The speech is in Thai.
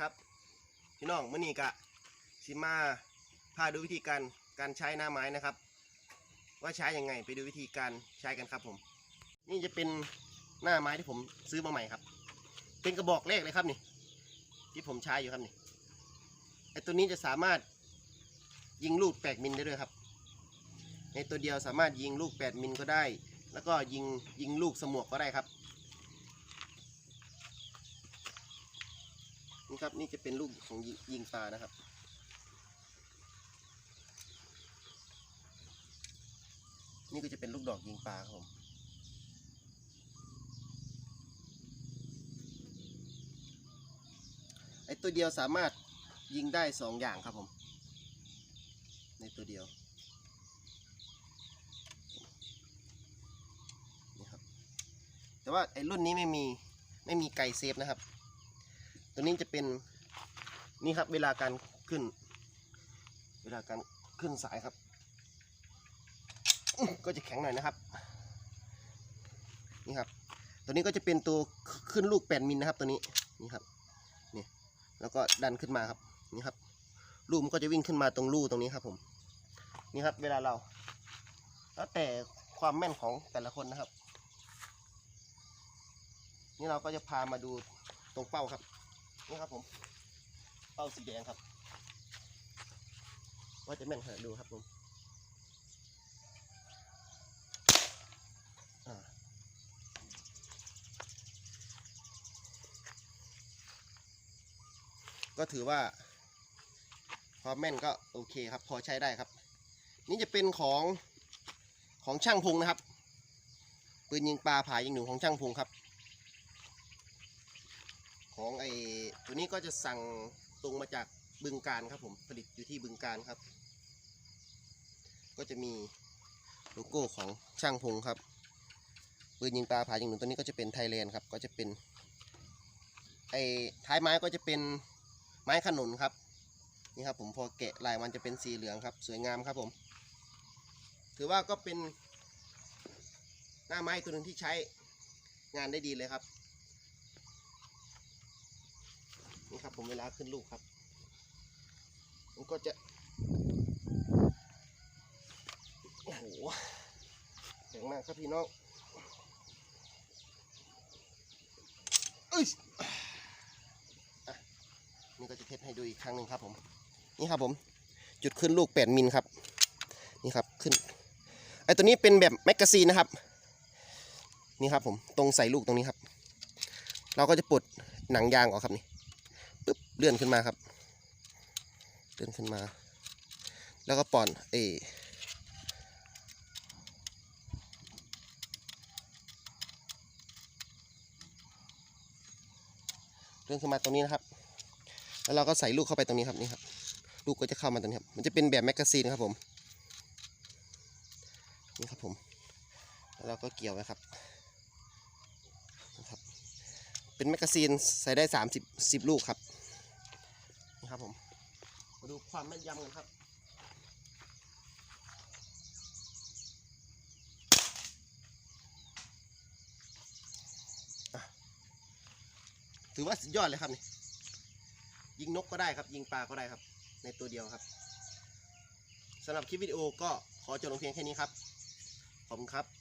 ครับพี่น้องมื่อนี้กะสิมาพาดูวิธีการการใช้หน้าไม้นะครับ ว่าใช้ยังไงไปดูวิธีการใช้กันครับผม นี่จะเป็นหน้าไม้ที่ผมซื้อมาใหม่ครับ เป็นกระบอกแรกเลยครับนี่ ที่ผมใช้อยู่ครับนี่ไอตัวนี้จะสามารถยิงลูก8มิลได้ด้วยครับ ในตัวเดียวสามารถยิงลูก8มิลก็ได้ แล้วก็ยิงยิงลูกสมวกก็ได้ครับ นี่ครับนี่จะเป็นลูกของยิงปลานะครับ นี่ก็จะเป็นลูกดอกยิงปลาครับผมไอตัวเดียวสามารถยิงได้สองอย่างครับผม ในตัวเดียวนี่ครับแต่ว่าไอรุ่นนี้ไม่มีไม่มีไกเซฟนะครับ ตัวนี้จะเป็นนี่ครับ เวลาการขึ้น เวลาการขึ้นสายครับ ก็จะแข็งหน่อยนะครับ นี่ครับ ตัวนี้ก็จะเป็นตัวขึ้นลูก8มิลนะครับ ตัวนี้นี่ครับนี่แล้วก็ดันขึ้นมาครับนี่ครับลูกมันก็จะวิ่งขึ้นมาตรงรูตรงนี้ครับ ผม นี่ครับ เวลาเรา แล้วแต่ความแม่นของแต่ละคนนะครับ นี่เราก็จะพามาดูตรงเป้าครับ นี่ครับผมเป้าสีแดงครับ ว่าจะแม่นขนาดดูครับผมก็ถือว่าความแม่นก็โอเคครับ พอใช้ได้ครับ นี่จะเป็นของของช่างพงนะครับปืนยิงปลาผายิงหนูของช่างพงครับ ของไอ ตัวนี้ก็จะสั่งตรงมาจากบึงการครับผมผลิตอยู่ที่บึงการครับ ก็จะมีโลโก้ของช่างพงครับปืนยิงปลาผายิงหนูตัวนี้ก็จะเป็นไทยแลนด์ครับก็จะเป็นไอ้ท้ายไม้ก็จะเป็นไม้ขนุนครับนี่ครับผมพอแกะลายมันจะเป็นสีเหลืองครับ สวยงามครับผม ถือว่าก็เป็นหน้าไม้ตัวหนึ่งที่ใช้งานได้ดีเลยครับ นี่ครับผมเวลาขึ้นลูกครับมันก็จะโอ้โหแข็งมากครับพี่น้องเอ้ยนี่ก็จะเทสให้ดูอีกครั้งหนึ่งครับผมนี่ครับผมจุดขึ้นลูก8มิลครับนี่ครับขึ้นไอตัวนี้เป็นแบบแมกกาซีนนะครับนี่ครับผมตรงใส่ลูกตรงนี้ครับ เราก็จะปลดหนังยางออกครับนี่ เลื่อนขึ้นมาครับ เลื่อนขึ้นมา แล้วก็ป่อนเอเลื่อนขึ้นมาตรงนี้นะครับ แล้วเราก็ใส่ลูกเข้าไปตรงนี้ครับนี่ครับลูกก็จะเข้ามาตรงนี้ครับ มันจะเป็นแบบแมกกาซีนครับผม นี่ครับผม แล้วเราก็เกี่ยวไว้ครับนะครับ เป็นแมกกาซีนใส่ได้สามสิบสิบลูกครับ ครับผม มาดูความแม่นยำกันครับอะถือว่าสุดยอดเลยครับนี่ยิงนกก็ได้ครับ ยิงปลาก็ได้ครับ ในตัวเดียวครับสำหรับคลิปวิดีโอก็ขอจบลงเพียงแค่นี้ครับ ขอบคุณครับ